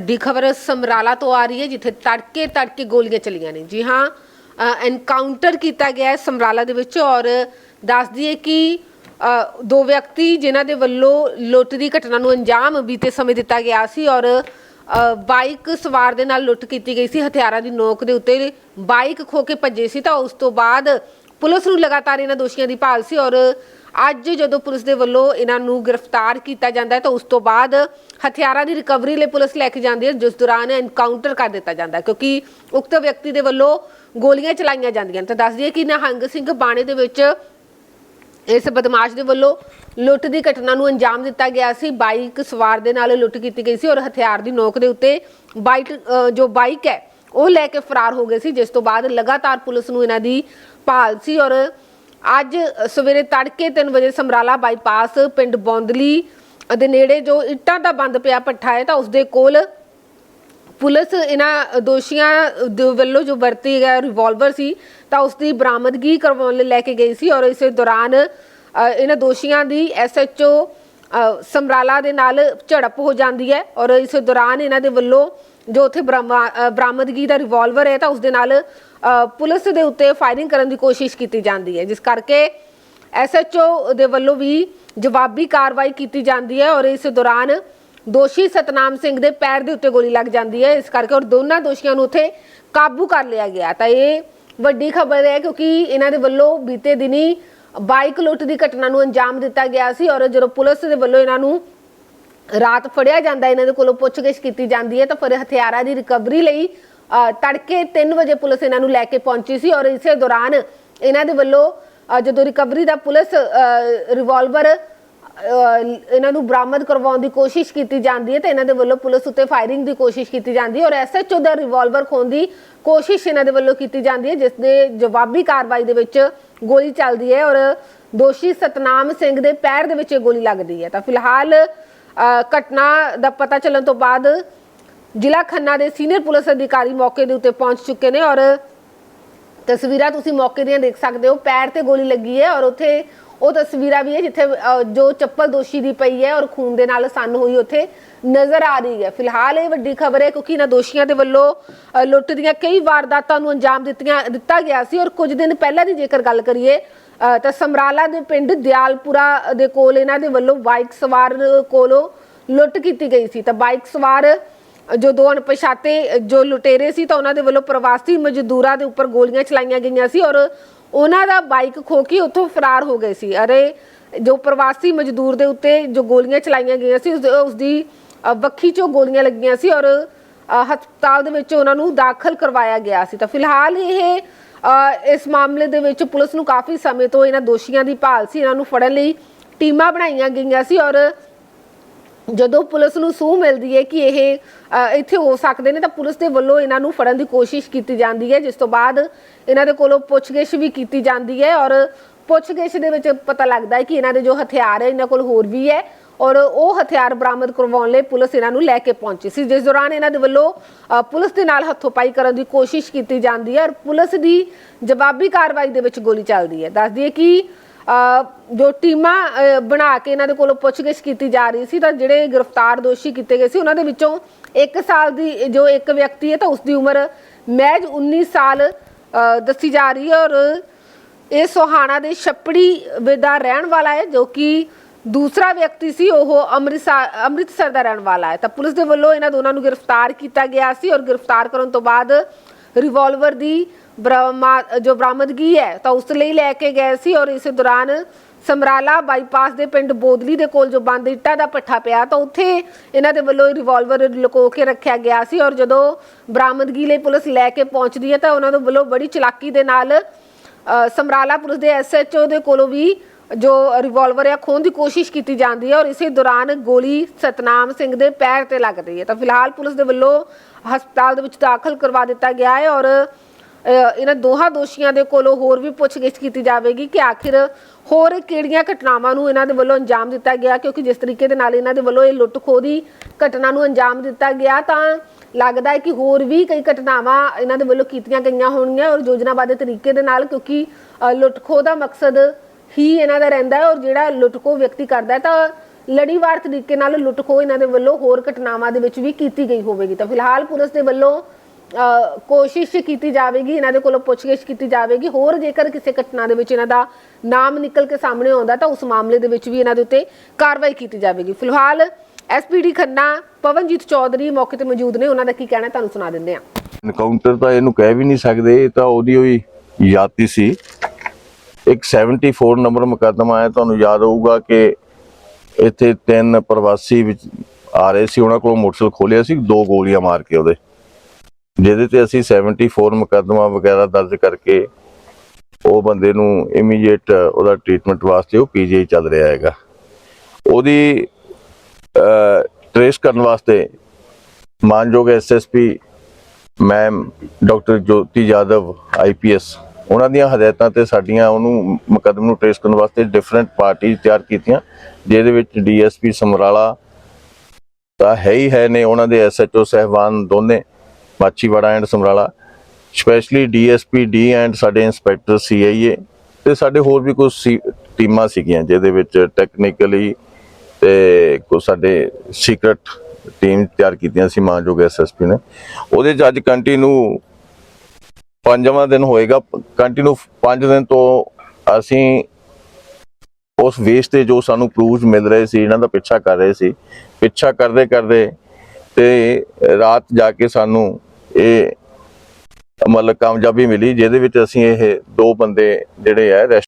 ਵੱਡੀ ਖਬਰ ਸਮਰਾਲਾ ਤੋਂ ਆ ਰਹੀ ਹੈ, ਜਿੱਥੇ ਤੜਕੇ ਤੜਕੇ ਗੋਲੀਆਂ ਚਲੀਆਂ ਨੇ। ਜੀ ਹਾਂ ਐਨਕਾਊਂਟਰ ਕੀਤਾ ਗਿਆ ਹੈ ਸਮਰਾਲਾ ਦੇ ਵਿੱਚ ਔਰ ਦੱਸ ਦਈਏ ਕਿ ਦੋ ਵਿਅਕਤੀ ਜਿਨ੍ਹਾਂ ਦੇ ਵੱਲੋਂ ਲੁੱਟ ਦੀ ਘਟਨਾ ਨੂੰ ਅੰਜਾਮ ਬੀਤੇ ਸਮੇਂ ਦਿੱਤਾ ਗਿਆ ਸੀ ਔਰ ਬਾਈਕ ਸਵਾਰ ਦੇ ਨਾਲ ਲੁੱਟ ਕੀਤੀ ਗਈ ਸੀ। ਹਥਿਆਰਾਂ ਦੀ ਨੋਕ ਦੇ ਉੱਤੇ ਬਾਈਕ ਖੋ ਕੇ ਭੱਜੇ ਸੀ ਤਾਂ ਉਸ ਤੋਂ ਬਾਅਦ ਪੁਲਿਸ ਨੂੰ ਲਗਾਤਾਰ ਇਹਨਾਂ ਦੋਸ਼ੀਆਂ ਦੀ ਭਾਲ ਸੀ ਔਰ ਅੱਜ ਜਦੋਂ ਪੁਲਿਸ ਦੇ ਵੱਲੋਂ ਇਹਨਾਂ ਨੂੰ ਗ੍ਰਿਫਤਾਰ ਕੀਤਾ ਜਾਂਦਾ ਹੈ ਤਾਂ ਉਸ ਤੋਂ ਬਾਅਦ ਹਥਿਆਰਾਂ ਦੀ ਰਿਕਵਰੀ ਲਈ ਪੁਲਿਸ ਲੈ ਕੇ ਜਾਂਦੀ ਹੈ, ਜਿਸ ਦੌਰਾਨ ਐਨਕਾਊਂਟਰ ਕਰ ਦਿੱਤਾ ਜਾਂਦਾ ਹੈ, ਕਿਉਂਕਿ ਉਕਤ ਵਿਅਕਤੀ ਦੇ ਵੱਲੋਂ ਗੋਲੀਆਂ ਚਲਾਈਆਂ ਜਾਂਦੀਆਂ ਨੇ। ਤਾਂ ਦੱਸ ਦਈਏ ਕਿ ਨਿਹੰਗ ਸਿੰਘ ਬਾਣੇ ਦੇ ਵਿੱਚ ਇਸ ਬਦਮਾਸ਼ ਦੇ ਵੱਲੋਂ ਲੁੱਟ ਦੀ ਘਟਨਾ ਨੂੰ ਅੰਜਾਮ ਦਿੱਤਾ ਗਿਆ ਸੀ। ਬਾਈਕ ਸਵਾਰ ਦੇ ਨਾਲ ਲੁੱਟ ਕੀਤੀ ਗਈ ਸੀ ਔਰ ਹਥਿਆਰ ਦੀ ਨੋਕ ਦੇ ਉੱਤੇ ਬਾਈਕ ਜੋ ਬਾਈਕ ਹੈ, ਉਹ ਲੈ ਕੇ ਫਰਾਰ ਹੋ ਗਏ ਸੀ, ਜਿਸ ਤੋਂ ਬਾਅਦ ਲਗਾਤਾਰ ਪੁਲਿਸ ਨੂੰ ਇਹਨਾਂ ਦੀ ਭਾਲ ਸੀ ਔਰ ਅੱਜ ਸਵੇਰੇ ਤੜਕੇ 3 ਵਜੇ ਸਮਰਾਲਾ ਬਾਈਪਾਸ ਪਿੰਡ ਬੌਂਦਲੀ ਦੇ ਨੇੜੇ ਜੋ ਇੱਟਾਂ ਦਾ ਬੰਦ ਪਿਆ ਪੱਠਾ ਹੈ ਤਾਂ ਉਸ ਦੇ ਕੋਲ ਪੁਲਿਸ ਇਹਨਾਂ ਦੋਸ਼ੀਆਂ ਦੇ ਵੱਲੋਂ ਜੋ ਵਰਤੀ ਗਿਆ ਰਿਵਾਲਵਰ ਸੀ ਤਾਂ ਉਸ ਦੀ ਬਰਾਮਦਗੀ ਕਰਵਾਉਣ ਲਈ ਲੈ ਕੇ ਗਈ ਸੀ ਔਰ ਇਸੇ ਦੌਰਾਨ ਇਹਨਾਂ ਦੋਸ਼ੀਆਂ ਦੀ ਐਸਐਚਓ ਸਮਰਾਲਾ ਦੇ ਨਾਲ ਝੜਪ ਹੋ ਜਾਂਦੀ ਹੈ ਔਰ ਇਸ ਦੌਰਾਨ ਇਹਨਾਂ ਦੇ ਵੱਲੋਂ ਜੋ ਉੱਥੇ ਬਰਾਮਾ- ਬਰਾਮਦਗੀ ਦਾ ਰਿਵਾਲਵਰ ਹੈ ਤਾਂ ਉਸ ਦੇ ਨਾਲ ਪੁਲਿਸ ਦੇ ਉੱਤੇ ਫਾਇਰਿੰਗ ਕਰਨ ਦੀ ਕੋਸ਼ਿਸ਼ ਕੀਤੀ ਜਾਂਦੀ ਹੈ, ਜਿਸ ਕਰਕੇ ਐਸਐਚਓ ਦੇ ਵੱਲੋਂ ਵੀ ਜਵਾਬੀ ਕਾਰਵਾਈ ਕੀਤੀ ਜਾਂਦੀ ਹੈ ਔਰ ਇਸ ਦੌਰਾਨ ਦੋਸ਼ੀ ਸਤਨਾਮ ਸਿੰਘ ਦੇ ਪੈਰ ਦੇ ਉੱਤੇ ਗੋਲੀ ਲੱਗ ਜਾਂਦੀ ਹੈ, ਇਸ ਕਰਕੇ ਔਰ ਦੋਨਾਂ ਦੋਸ਼ੀਆਂ ਨੂੰ ਉੱਥੇ ਕਾਬੂ ਕਰ ਲਿਆ ਗਿਆ ਤਾਂ ਇਹ ਵੱਡੀ ਖਬਰ ਹੈ ਕਿਉਂਕਿ ਇਹਨਾਂ ਦੇ ਵੱਲੋਂ ਬੀਤੇ ਦਿਨੀ ਬਾਈਕ ਲੁੱਟ ਦੀ ਘਟਨਾ ਨੂੰ ਅੰਜਾਮ ਦਿੱਤਾ ਗਿਆ ਸੀ ਔਰ ਜਦੋਂ ਪੁਲਿਸ ਦੇ ਵੱਲੋਂ ਇਹਨਾਂ ਨੂੰ ਰਾਤ ਫੜਿਆ ਜਾਂਦਾ, ਇਹਨਾਂ ਦੇ ਕੋਲੋਂ ਪੁੱਛਗਿੱਛ ਕੀਤੀ ਜਾਂਦੀ ਹੈ, ਤਾਂ ਫਿਰ ਹਥਿਆਰਾਂ ਦੀ ਰਿਕਵਰੀ ਲਈ ਤੜਕੇ 3 ਵਜੇ ਪੁਲਿਸ ਇਹਨਾਂ ਨੂੰ ਲੈ ਕੇ ਪਹੁੰਚੀ ਸੀ ਔਰ ਇਸੇ ਦੌਰਾਨ ਇਹਨਾਂ ਦੇ ਵੱਲੋਂ ਜਦੋਂ ਰਿਕਵਰੀ ਦਾ ਪੁਲਿਸ ਰਿਵਾਲਵਰ ਇਹਨਾਂ ਨੂੰ ਬਰਾਮਦ ਕਰਵਾਉਣ ਦੀ ਕੋਸ਼ਿਸ਼ ਕੀਤੀ ਜਾਂਦੀ ਹੈ ਤੇ ਇਹਨਾਂ ਦੇ ਵੱਲੋਂ ਪੁਲਿਸ ਉੱਤੇ ਫਾਇਰਿੰਗ ਦੀ ਕੋਸ਼ਿਸ਼ ਕੀਤੀ ਜਾਂਦੀ ਹੈ ਔਰ ਐਸਐਚਓ ਦਾ ਰਿਵਾਲਵਰ ਖੋਣ ਦੀ ਕੋਸ਼ਿਸ਼ ਇਹਨਾਂ ਦੇ ਵੱਲੋਂ ਕੀਤੀ ਜਾਂਦੀ ਹੈ, ਜਿਸ ਦੇ ਜਵਾਬੀ ਕਾਰਵਾਈ ਦੇ ਵਿੱਚ ਗੋਲੀ ਚੱਲਦੀ ਹੈ ਔਰ ਦੋਸ਼ੀ ਸਤਨਾਮ ਸਿੰਘ ਦੇ ਪੈਰ ਦੇ ਵਿੱਚ ਇਹ ਗੋਲੀ ਲੱਗਦੀ ਹੈ। ਤਾਂ ਫਿਲਹਾਲ ਘਟਨਾ ਦਾ ਪਤਾ ਚੱਲਣ ਤੋਂ ਬਾਅਦ ਜ਼ਿਲ੍ਹਾ ਖੰਨਾ ਦੇ ਸੀਨੀਅਰ ਪੁਲਿਸ ਅਧਿਕਾਰੀ ਮੌਕੇ ਦੇ ਉੱਤੇ ਪਹੁੰਚ ਚੁੱਕੇ ਨੇ ਔਰ ਤਸਵੀਰਾਂ ਤੁਸੀਂ ਮੌਕੇ ਦੀਆਂ ਦੇਖ ਸਕਦੇ ਹੋ। ਪੈਰ ਤੇ ਗੋਲੀ ਲੱਗੀ ਹੈ ਔਰ ਉੱਥੇ ਉਹ ਤਸਵੀਰਾਂ ਵੀ ਹੈ ਜਿੱਥੇ ਜੋ ਚੱਪਲ ਦੋਸ਼ੀ ਦੀ ਪਈ ਹੈ ਔਰ ਖੂਨ ਦੇ ਨਾਲ ਸੰਨ ਹੋਈ ਉੱਥੇ ਨਜ਼ਰ ਆ ਰਹੀ ਹੈ। ਫਿਲਹਾਲ ਇਹ ਵੱਡੀ ਖਬਰ ਹੈ ਕਿਉਂਕਿ ਇਹਨਾਂ ਦੋਸ਼ੀਆਂ ਦੇ ਵੱਲੋਂ ਲੁੱਟ ਦੀਆਂ ਕਈ ਵਾਰਦਾਤਾਂ ਨੂੰ ਅੰਜਾਮ ਦਿੱਤੀਆਂ ਦਿੱਤਾ ਗਿਆ ਸੀ ਔਰ ਕੁਝ ਦਿਨ ਪਹਿਲਾਂ ਦੀ ਜੇਕਰ ਗੱਲ ਕਰੀਏ ਅ, ਤਾਂ ਸਮਰਾਲਾ ਦੇ ਪਿੰਡ ਦਿਆਲਪੁਰਾ ਦੇ ਕੋਲ ਇਹਨਾਂ ਦੇ ਵੱਲੋਂ ਬਾਈਕ ਸਵਾਰ ਕੋਲੋਂ ਲੁੱਟ ਕੀਤੀ ਗਈ ਸੀ। ਤਾਂ ਬਾਈਕ ਸਵਾਰ ਜੋ ਦੋ ਅਣਪਛਾਤੇ, ਜੋ ਲੁਟੇਰੇ ਸੀ ਤਾਂ ਉਹਨਾਂ ਦੇ ਵੱਲੋਂ ਪ੍ਰਵਾਸੀ ਮਜ਼ਦੂਰਾਂ ਦੇ ਉੱਪਰ ਗੋਲੀਆਂ ਚਲਾਈਆਂ ਗਈਆਂ ਸੀ ਔਰ ਉਹਨਾਂ ਦਾ ਬਾਈਕ ਖੋ ਕੇ ਉੱਥੋਂ ਫਰਾਰ ਹੋ ਗਏ ਸੀ। ਅਰੇ, ਜੋ ਪ੍ਰਵਾਸੀ ਮਜ਼ਦੂਰ ਦੇ ਉੱਤੇ ਜੋ ਗੋਲੀਆਂ ਚਲਾਈਆਂ ਗਈਆਂ ਸੀ, ਉਸ ਉਸ ਦੀ ਵੱਖੀ 'ਚੋਂ ਗੋਲੀਆਂ ਲੱਗੀਆਂ ਸੀ ਔਰ ਹਸਪਤਾਲ ਦੇ ਵਿੱਚ ਉਹਨਾਂ ਨੂੰ ਦਾਖਲ ਕਰਵਾਇਆ ਗਿਆ ਸੀ। ਤਾਂ ਫਿਲਹਾਲ ਇਹ ਇਸ ਮਾਮਲੇ ਦੇ ਵਿੱਚ ਪੁਲਿਸ ਨੂੰ ਕਾਫੀ ਸਮੇਂ ਤੋਂ ਇਹਨਾਂ ਦੋਸ਼ੀਆਂ ਦੀ ਭਾਲ ਸੀ। ਇਹਨਾਂ ਨੂੰ ਫੜਨ ਲਈ ਟੀਮਾਂ ਬਣਾਈਆਂ ਗਈਆਂ ਸੀ ਔਰ ਜਦੋਂ ਪੁਲਿਸ ਨੂੰ ਸੂਹ ਮਿਲਦੀ ਹੈ ਕਿ ਇਹ ਅ, ਇੱਥੇ ਹੋ ਸਕਦੇ ਨੇ ਤਾਂ ਪੁਲਿਸ ਦੇ ਵੱਲੋਂ ਇਹਨਾਂ ਨੂੰ ਫੜਨ ਦੀ ਕੋਸ਼ਿਸ਼ ਕੀਤੀ ਜਾਂਦੀ ਹੈ ਜਿਸ ਤੋਂ ਬਾਅਦ ਇਹਨਾਂ ਦੇ ਕੋਲੋਂ ਪੁੱਛਗਿੱਛ ਵੀ ਕੀਤੀ ਜਾਂਦੀ ਹੈ ਔਰ ਪੁੱਛਗਿੱਛ ਦੇ ਵਿੱਚ ਪਤਾ ਲੱਗਦਾ ਹੈ ਕਿ ਇਹਨਾਂ ਦੇ ਜੋ ਹਥਿਆਰ ਹੈ ਇਹਨਾਂ ਕੋਲ ਹੋਰ ਵੀ ਹੈ ਔਰ ਉਹ ਹਥਿਆਰ ਬਰਾਮਦ ਕਰਵਾਉਣ ਲਈ ਪੁਲਿਸ ਇਹਨਾਂ ਨੂੰ ਲੈ ਕੇ ਪਹੁੰਚੀ ਸੀ ਜਿਸ ਦੌਰਾਨ ਇਹਨਾਂ ਦੇ ਵੱਲੋਂ ਅ, ਪੁਲਿਸ ਦੇ ਨਾਲ ਹੱਥੋਂਪਾਈ ਕਰਨ ਦੀ ਕੋਸ਼ਿਸ਼ ਕੀਤੀ ਜਾਂਦੀ ਹੈ ਔਰ ਪੁਲਿਸ ਦੀ ਜਵਾਬੀ ਕਾਰਵਾਈ ਦੇ ਵਿੱਚ ਗੋਲੀ ਚੱਲਦੀ ਹੈ। ਦੱਸਦੀ ਹੈ ਕਿ ਜੋ ਟੀਮਾਂ ਬਣਾ ਕੇ ਇਹਨਾਂ ਦੇ ਕੋਲੋਂ ਪੁੱਛਗਿੱਛ ਕੀਤੀ ਜਾ ਰਹੀ ਸੀ, ਤਾਂ ਜਿਹੜੇ ਗ੍ਰਿਫਤਾਰ ਦੋਸ਼ੀ ਕੀਤੇ ਗਏ ਸੀ, ਉਹਨਾਂ ਦੇ ਵਿੱਚੋਂ 1 ਸਾਲ ਦੀ, ਜੋ ਇੱਕ ਵਿਅਕਤੀ ਹੈ, ਤਾਂ ਉਸ ਦੀ ਉਮਰ ਮਹਿਜ 19 ਸਾਲ ਦੱਸੀ ਜਾ ਰਹੀ ਹੈ ਔਰ ਇਹ ਸੋਹਾਣਾ ਦੇ ਛੱਪੜੀ ਦਾ ਰਹਿਣ ਵਾਲਾ ਹੈ, ਜੋ ਕਿ ਦੂਸਰਾ ਵਿਅਕਤੀ ਸੀ, ਉਹ ਅੰਮ੍ਰਿਤਸਰ ਅੰਮ੍ਰਿਤਸਰ ਦਾ ਰਹਿਣ ਵਾਲਾ ਹੈ। ਤਾਂ ਪੁਲਿਸ ਦੇ ਵੱਲੋਂ ਇਹਨਾਂ ਦੋਨਾਂ ਨੂੰ ਗ੍ਰਿਫਤਾਰ ਕੀਤਾ ਗਿਆ ਸੀ ਔਰ ਗ੍ਰਿਫਤਾਰ ਕਰਨ ਤੋਂ ਬਾਅਦ ਰਿਵਾਲਵਰ ਦੀ ਜੋ ਬਰਾਮਦਗੀ ਹੈ, ਤਾਂ ਉਸ ਲਈ ਲੈ ਕੇ ਗਏ ਸੀ ਔਰ ਇਸ ਦੌਰਾਨ ਸਮਰਾਲਾ ਬਾਈਪਾਸ ਦੇ ਪਿੰਡ ਬੋਦਲੀ ਦੇ ਕੋਲ ਜੋ ਬੰਦ ਇੱਟਾਂ ਦਾ ਪੱਠਾ ਪਿਆ, ਤਾਂ ਉੱਥੇ ਇਹਨਾਂ ਦੇ ਵੱਲੋਂ ਰਿਵਾਲਵਰ ਲੁਕੋ ਕੇ ਰੱਖਿਆ ਗਿਆ ਸੀ ਔਰ ਜਦੋਂ ਬਰਾਮਦਗੀ ਲਈ ਪੁਲਿਸ ਲੈ ਕੇ ਪਹੁੰਚਦੀ ਹੈ, ਤਾਂ ਉਹਨਾਂ ਦੇ ਵੱਲੋਂ ਬੜੀ ਚਲਾਕੀ ਦੇ ਨਾਲ ਸਮਰਾਲਾ ਪੁਲਿਸ ਦੇ ਐਸਐਚਓ ਦੇ ਕੋਲੋਂ ਵੀ ਜੋ ਰਿਵਾਲਵਰ ਹੈ ਖੋਹਣ ਦੀ ਕੋਸ਼ਿਸ਼ ਕੀਤੀ ਜਾਂਦੀ ਹੈ ਔਰ ਇਸੇ ਦੌਰਾਨ ਗੋਲੀ ਸਤਨਾਮ ਸਿੰਘ ਦੇ ਪੈਰ ਤੇ ਲੱਗਦੀ ਹੈ। ਤਾਂ ਫਿਲਹਾਲ ਪੁਲਿਸ ਦੇ ਵੱਲੋਂ ਹਸਪਤਾਲ ਦੇ ਵਿੱਚ ਦਾਖਲ ਕਰਵਾ ਦਿੱਤਾ ਗਿਆ ਹੈ ਔਰ ਇਹਨਾਂ ਦੋਹਾਂ ਦੋਸ਼ੀਆਂ ਦੇ ਕੋਲੋਂ ਹੋਰ ਵੀ ਪੁੱਛਗਿੱਛ ਕੀਤੀ ਜਾਵੇਗੀ ਕਿ ਆਖਿਰ ਹੋਰ ਕਿਹੜੀਆਂ ਘਟਨਾਵਾਂ ਨੂੰ ਇਹਨਾਂ ਦੇ ਵੱਲੋਂ ਅੰਜਾਮ ਦਿੱਤਾ ਗਿਆ ਕਿਉਂਕਿ ਜਿਸ ਤਰੀਕੇ ਦੇ ਨਾਲ ਇਹਨਾਂ ਦੇ ਵੱਲੋਂ ਇਹ ਲੁੱਟ ਖੋਹ ਦੀ ਘਟਨਾ ਨੂੰ ਅੰਜਾਮ ਦਿੱਤਾ ਗਿਆ ਤਾਂ ਲੱਗਦਾ ਹੈ ਕਿ ਹੋਰ ਵੀ ਕਈ ਘਟਨਾਵਾਂ ਇਹਨਾਂ ਦੇ ਵੱਲੋਂ ਕੀਤੀਆਂ ਗਈਆਂ ਹੋਣਗੀਆਂ ਔਰ ਯੋਜਨਾਬੱਧ ਤਰੀਕੇ ਦੇ ਨਾਲ ਕਿਉਂਕਿ ਅ, ਲੁੱਟ ਖੋਹ ਦਾ ਮਕਸਦ ਹੀ ਇਹਨਾਂ ਦਾ ਰਹਿੰਦਾ ਹੈ ਔਰ ਜਿਹੜਾ ਲੁੱਟ ਖੋਹ ਵਿਅਕਤੀ ਕਰਦਾ ਹੈ ਤਾਂ ਲੜੀਵਾਰ ਤਰੀਕੇ ਨਾਲ ਲੁੱਟ ਇਹਨਾਂ ਦੇ ਵੱਲੋਂ ਹੋਰ ਘਟਨਾਵਾਂ ਦੇ ਵਿੱਚ ਵੀ ਕੀਤੀ ਗਈ ਹੋਵੇਗੀ। ਤਾਂ ਫਿਲਹਾਲ ਪੁਲਿਸ ਦੇ ਵੱਲੋਂ ਕੋਸ਼ਿਸ਼ ਕੀਤੀ ਜਾਵੇਗੀ, ਇਹਨਾਂ ਦੇ ਕੋਲੋਂ ਪੁੱਛਗਿੱਛ ਕੀਤੀ ਜਾਵੇਗੀ। ਹੋਰ ਜੇਕਰ ਕਿਸੇ ਘਟਨਾ ਦੇ ਵਿੱਚ ਇਹਨਾਂ ਦਾ ਨਾਮ ਨਿਕਲ ਕੇ ਸਾਹਮਣੇ ਆਉਂਦਾ, ਤਾਂ ਉਸ ਮਾਮਲੇ ਦੇ ਵਿੱਚ ਵੀ ਇਹਨਾਂ ਦੇ ਉੱਤੇ ਕਾਰਵਾਈ ਕੀਤੀ ਜਾਵੇਗੀ। ਫਿਲਹਾਲ ਐਸਪੀਡੀ ਖੰਨਾ, ਪਵਨਜੀਤ ਚੌਧਰੀ ਮੌਕੇ ਤੇ ਮੌਜੂਦ ਨੇ। ਉਹਨਾਂ ਦਾ ਕੀ ਕਹਿਣਾ ਤੁਹਾਨੂੰ ਸੁਣਾ ਦਿੰਦੇ ਆ ਐਨਕਾਊਂਟਰ ਤਾਂ ਇਹਨੂੰ ਕਹਿ ਵੀ ਨਹੀਂ ਸਕਦੇ, ਇਹ ਤਾਂ ਉਹਦੀ ਹੋਈ ਯਾਤੀ ਸੀ। ਇੱਕ 74 ਨੰਬਰ ਮੁਕੱਦਮਾ ਹੈ, ਤੁਹਾਨੂੰ ਯਾਦ ਹੋਊਗਾ ਕਿ ਇੱਥੇ ਤਿੰਨ ਪ੍ਰਵਾਸੀ ਵਿੱਚ ਆ ਰਹੇ ਸੀ, ਉਹਨਾਂ ਕੋਲੋਂ ਮੋਟਰਸਾਈਕਲ ਖੋਲਿਆ ਸੀ, ਦੋ ਗੋਲੀਆਂ ਮਾਰ ਕੇ ਉਹਦੇ। ਜਿਹਦੇ ਤੇ ਅਸੀਂ 74 ਮੁਕੱਦਮਾ ਵਗੈਰਾ ਦਰਜ ਕਰਕੇ ਉਹ ਬੰਦੇ ਨੂੰ ਇਮੀਡੀਏਟ ਉਹਦਾ ਟ੍ਰੀਟਮੈਂਟ ਵਾਸਤੇ ਉਹ ਪੀਜੀਆਈ ਚੱਲ ਰਿਹਾ ਹੈਗਾ। ਉਹਦੀ ਟ੍ਰੇਸ ਕਰਨ ਵਾਸਤੇ ਮਾਨਯੋਗ SSP ma'am doctor Jyoti Yadav IPS ਉਹਨਾਂ ਦੀਆਂ ਹਦਾਇਤਾਂ ਤੇ ਸਾਡੀਆਂ ਉਹਨੂੰ ਮੁਕੱਦਮੇ ਨੂੰ ਟ੍ਰੇਸ ਕਰਨ ਵਾਸਤੇ ਡਿਫਰੈਂਟ ਪਾਰਟੀ ਤਿਆਰ ਕੀਤੀਆਂ। ਜਿਹਦੇ ਵਿੱਚ ਡੀਐਸਪੀ ਸਮਰਾਲਾ ਤਾਂ ਹੈ ਹੀ ਹੈ ਨੇ, ਉਹਨਾਂ ਦੇ ਐਸਐਚਓ ਸਹਿਬਾਨ ਦੋਨੇ Machiwara and Samrala. Specially DSP, D and ਸਾਡੇ ਇੰਸਪੈਕਟਰ, ਸੀਆਈਏ। ਤੇ ਸਾਡੇ ਹੋਰ ਵੀ ਕੁਝ ਟੀਮਾਂ ਸੀਗੀਆਂ, ਜਿਹਦੇ ਵਿੱਚ ਟੈਕਨੀਕਲੀ ਤੇ ਕੁਝ ਸਾਡੇ ਸੀਕ੍ਰੇਟ ਟੀਮ ਤਿਆਰ ਕੀਤੀਆਂ ਸੀ, ਮਾਨਯੋਗ ਐਸਐਸਪੀ ਨੇ। ਉਹਦੇ ਚ ਅੱਜ ਕੰਟੀਨਿਊ ਪੰਜਵਾਂ ਦਿਨ ਹੋਏਗਾ ਕੰਟੀਨਿਊ 5 ਦਿਨ ਤੋਂ ਅਸੀਂ ਉਸ ਵੇਸ ਤੇ ਜੋ ਸਾਨੂੰ ਪ੍ਰੂਫ ਮਿਲ ਰਹੇ ਸੀ, ਇਹਨਾਂ ਦਾ ਪਿੱਛਾ ਕਰ ਰਹੇ ਸੀ। ਪਿੱਛਾ ਕਰਦੇ ਕਰਦੇ ਤੇ ਰਾਤ ਜਾ ਕੇ ਸਾਨੂੰ ਇਹ ਮਤਲਬ ਕਾਮਯਾਬੀ ਮਿਲੀ, ਜਿਹਦੇ ਵਿੱਚ ਅਸੀਂ ਇਹ ਦੋ ਬੰਦੇ ਜਿਹੜੇ ਆ ਅਰੈਸਟ